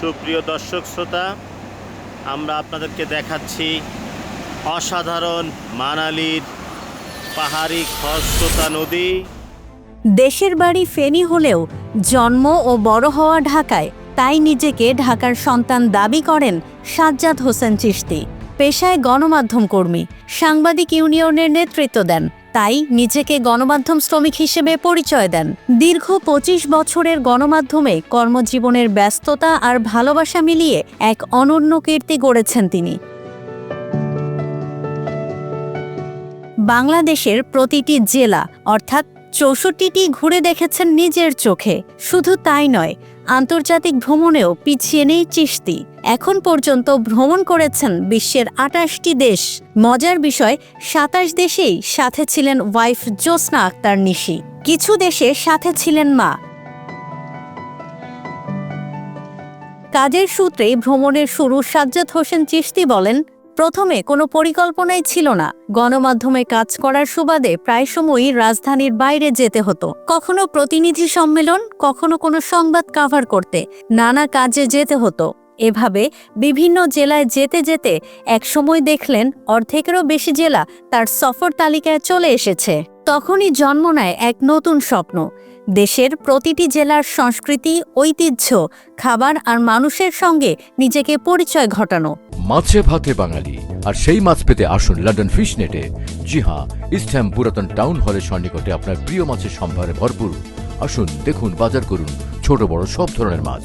সুপ্রিয় দর্শক শ্রোতা, আমরা আপনাদেরকে দেখাচ্ছি অসাধারণ মানালির পাহাড়ি খরস্রোতা নদী। দেশের বাড়ি ফেনী হলেও জন্ম ও বড় হওয়া ঢাকায় তাই নিজেকে ঢাকার সন্তান দাবি করেন সাজ্জাদ হোসেন চিশতি। পেশায় গণমাধ্যম কর্মী, সাংবাদিক ইউনিয়নের নেতৃত্ব দেন। তাই নিজেকে গণমাধ্যম শ্রমিক হিসেবে পরিচয় দেন। দীর্ঘ পঁচিশ বছরের গণমাধ্যমে কর্মজীবনের ব্যস্ততা আর ভালোবাসা মিলিয়ে এক অনন্য কীর্তি গড়েছেন তিনি। বাংলাদেশের প্রতিটি জেলা, অর্থাৎ চৌষট্টিটি ঘুরে দেখেছেন নিজের চোখে। শুধু তাই নয় আন্তর্জাতিক ভ্রমণেও পিছিয়ে নেই চিস্তি এখন পর্যন্ত ভ্রমণ করেছেন বিশ্বের আটাশটি দেশ। মজার বিষয়, সাতাশ দেশেই সাথে ছিলেন ওয়াইফ জ্যোৎস্না আক্তার নিশি। কিছু দেশে সাথে ছিলেন মা। কাজের সূত্রে ভ্রমণের শুরু সাজ্জাদ হোসেন চিশতি বলেন প্রথমে কোনো পরিকল্পনাই ছিল না। গণমাধ্যমে কাজ করার সুবাদে প্রায় সময়ই রাজধানীর বাইরে যেতে হতো। কখনো প্রতিনিধি সম্মেলন, কখনো কোনো সংবাদ কাভার করতে। নানা কাজে যেতে হতো। এভাবে বিভিন্ন জেলায় যেতে যেতে একসময় দেখলেন অর্ধেকেরও বেশি জেলা তার সফর তালিকায় চলে এসেছে। তখনই জন্ম নেয় এক নতুন স্বপ্ন। দেশের প্রতিটি জেলার সংস্কৃতি ঐতিহ্য খাবার আর মানুষের সঙ্গে নিজেকে পরিচয় ঘটানো। মাছে ভাতে বাঙালি আর সেই মাছ পেতে আসুন লন্ডন ফিশ নেটে জি হ্যাঁ ইস্টহ্যাম পুরাতন টাউন হলের সন্নিকটে আপনার প্রিয় মাছের সম্ভারে ভরপুর। আসুন দেখুন বাজার করুন ছোট বড় সব ধরনের মাছ।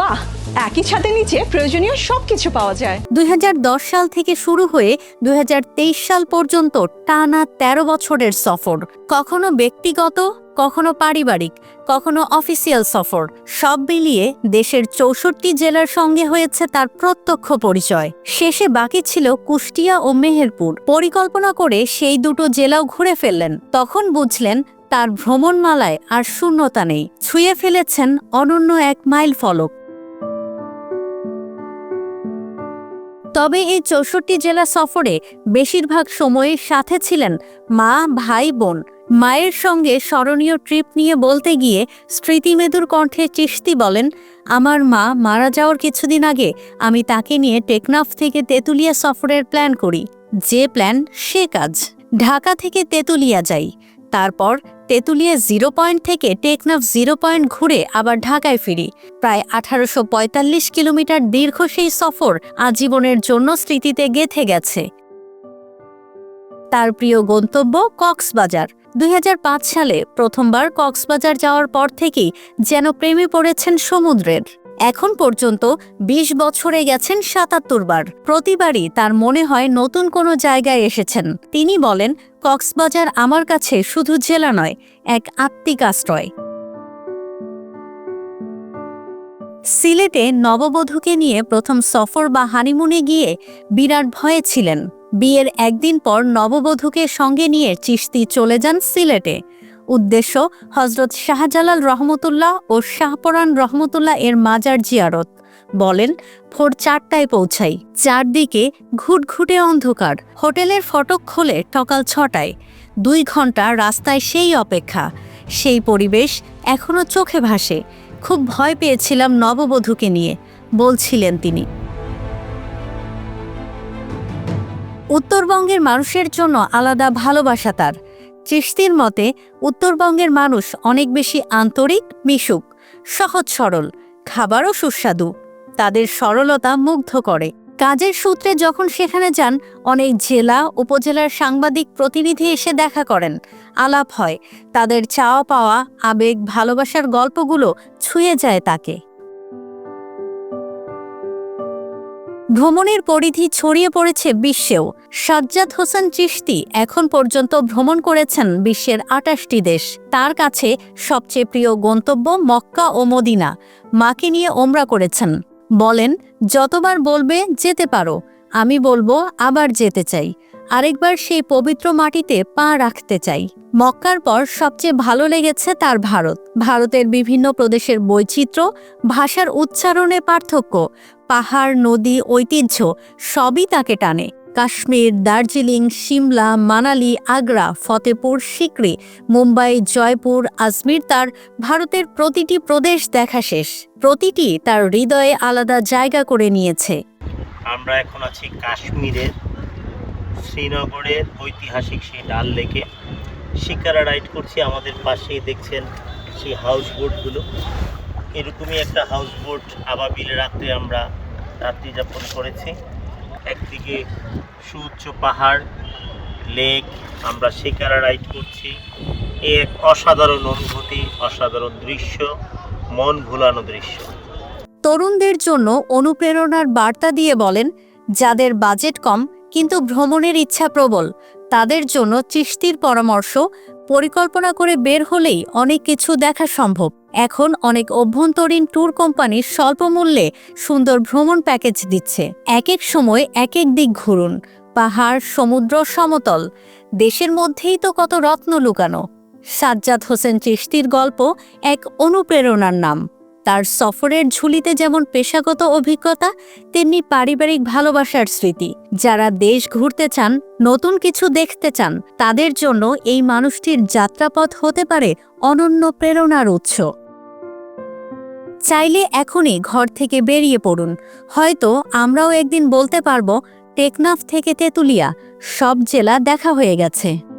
বাহ একই ছাদের নিচে প্রয়োজনীয় সবকিছু পাওয়া যায়। দুই হাজার দশ সাল থেকে শুরু হয়ে দুই হাজার তেইশ সাল পর্যন্ত টানা ১৩ বছরের সফর। কখনো ব্যক্তিগত কখনো পারিবারিক, কখনো অফিসিয়াল সফর, সব মিলিয়ে দেশের চৌষট্টি জেলার সঙ্গে হয়েছে তার প্রত্যক্ষ পরিচয়। শেষে বাকি ছিল কুষ্টিয়া ও মেহেরপুর। পরিকল্পনা করে সেই দুটো জেলাও ঘুরে ফেললেন। তখন বুঝলেন তার ভ্রমণমালায় আর শূন্যতা নেই। ছুঁয়ে ফেলেছেন অনন্য এক মাইল ফলক। তবে এই চৌষট্টি জেলা সফরে বেশিরভাগ সময়ে সাথে ছিলেন মা, ভাই, বোন। মায়ের সঙ্গে স্মরণীয় ট্রিপ নিয়ে বলতে গিয়ে স্মৃতিমেদুর কণ্ঠে চিস্তি বলেন, আমার মা মারা যাওয়ার কিছুদিন আগে আমি তাকে নিয়ে টেকনাফ থেকে তেঁতুলিয়া সফরের প্ল্যান করি। যে প্ল্যান, সে কাজ। ঢাকা থেকে তেঁতুলিয়া যাই। তারপর তেঁতুলিয়া জিরো পয়েন্ট থেকে টেকনাফ জিরো পয়েন্ট ঘুরে আবার ঢাকায় ফিরি। প্রায় আঠারোশো পঁয়তাল্লিশ কিলোমিটার দীর্ঘ সেই সফর আজীবনের জন্য স্মৃতিতে গেথে গেছে। তার প্রিয় গন্তব্য কক্সবাজার। দুই হাজার পাঁচ সালে প্রথমবার কক্সবাজার যাওয়ার পর থেকেই যেন প্রেমে পড়েছেন সমুদ্রের। এখন পর্যন্ত ২০ বছরে গেছেন সাতাত্তর বার। প্রতিবারই তার মনে হয় নতুন কোনো জায়গায় এসেছেন। তিনি বলেন, কক্সবাজার আমার কাছে শুধু জেলা নয়, এক আত্মিক আশ্রয়। সিলেটে নববধূকে নিয়ে প্রথম সফর বা হানিমুনে গিয়ে বিরাট ভয়ে ছিলেন। বিয়ের একদিন পর নববধূকে সঙ্গে নিয়ে চিশতি চলে যান সিলেটে। উদ্দেশ্য হজরত শাহজালাল রহমতুল্লাহ ও শাহপরান রহমতুল্লাহ এর মাজার জিয়ারত। বলেন, ভোর চারটায় পৌঁছাই। চারদিকে ঘুটঘুটে অন্ধকার। হোটেলের ফটক খোলে সকাল ছটায়। দুই ঘণ্টা রাস্তায় সেই অপেক্ষা। সেই পরিবেশ এখনও চোখে ভাসে। খুব ভয় পেয়েছিলাম নববধূকে নিয়ে, বলছিলেন তিনি। উত্তরবঙ্গের মানুষের জন্য আলাদা ভালোবাসা তার। চিস্তির মতে, উত্তরবঙ্গের মানুষ অনেক বেশি আন্তরিক, মিশুক, সহজ সরল, খাবারও সুস্বাদু। তাদের সরলতা মুগ্ধ করে। কাজের সূত্রে যখন সেখানে যান, অনেক জেলা, উপজেলার সাংবাদিক প্রতিনিধি এসে দেখা করেন। আলাপ হয়, তাদের চাওয়া পাওয়া আবেগ, ভালোবাসার গল্পগুলো ছুঁয়ে যায় তাকে। ভ্রমণের পরিধি ছড়িয়ে পড়েছে বিশ্বেও। সাজ্জাদ হোসেন চিশতি এখন পর্যন্ত ভ্রমণ করেছেন বিশ্বের আটাশটি দেশ। তার কাছে সবচেয়ে প্রিয় গন্তব্য মক্কা ও মদিনা। মাকে নিয়ে ওমরা করেছেন। বলেন, যতবার বলবে যেতে পারো। আমি বলব আবার যেতে চাই। আরেকবার সেই পবিত্র মাটিতে পা রাখতে চাই। মক্কার পর সবচেয়ে ভালো লেগেছে তার ভারত। ভারতের বিভিন্ন প্রদেশের বৈচিত্র্য, ভাষার উচ্চারণে পার্থক্য পাহাড়, নদী, ঐতিহ্য সবই তাকে টানে। কাশ্মীর, দার্জিলিং, সিমলা, মানালি, আগ্রা, ফতেপুর, সিকরি, মুম্বাই, জয়পুর, আজমির তার ভারতের প্রতিটি প্রদেশ দেখা শেষ। প্রতিটি তার হৃদয়ে আলাদা জায়গা করে নিয়েছে। আমরা এখন আছি কাশ্মীরের শ্রীনগরের ঐতিহাসিক সেই ডাল লেকে। শিকারা রাইড করছি আমাদের পাশেই দেখছেন সেই হাউস বোটগুলো এরকমই একটা হাউস বোট আবাবিলে রাত্রে আমরা রাত্রি যাপন করেছি। একদিকে সুউচ্চ পাহাড়, লেক, আমরা শিকারা রাইড করছি। এ এক অসাধারণ অনুভূতি, অসাধারণ দৃশ্য, মন ভুলানো দৃশ্য। তরুণদের জন্য অনুপ্রেরণার বার্তা দিয়ে বলেন, যাদের বাজেট কম, কিন্তু ভ্রমণের ইচ্ছা প্রবল, তাদের জন্য চিস্তির পরামর্শ পরিকল্পনা করে বের হলেই অনেক কিছু দেখা সম্ভব। এখন অনেক অভ্যন্তরীণ ট্যুর কোম্পানি স্বল্প মূল্যে সুন্দর ভ্রমণ প্যাকেজ দিচ্ছে। এক এক সময় এক এক দিক ঘুরুন। পাহাড়, সমুদ্র, সমতল। দেশের মধ্যেই তো কত রত্ন লুকানো। সাজ্জাদ হোসেন চিষ্টির গল্প এক অনুপ্রেরণার নাম। তার সফরের ঝুলিতে যেমন পেশাগত অভিজ্ঞতা, তেমনি পারিবারিক ভালোবাসার স্মৃতি। যারা দেশ ঘুরতে চান, নতুন কিছু দেখতে চান, তাদের জন্য এই মানুষটির যাত্রাপথ হতে পারে অনন্য প্রেরণার উৎস। চাইলে এখনই ঘর থেকে বেরিয়ে পড়ুন। হয়তো আমরাও একদিন বলতে পারব, টেকনাফ থেকে তেঁতুলিয়া, সব জেলা দেখা হয়ে গেছে।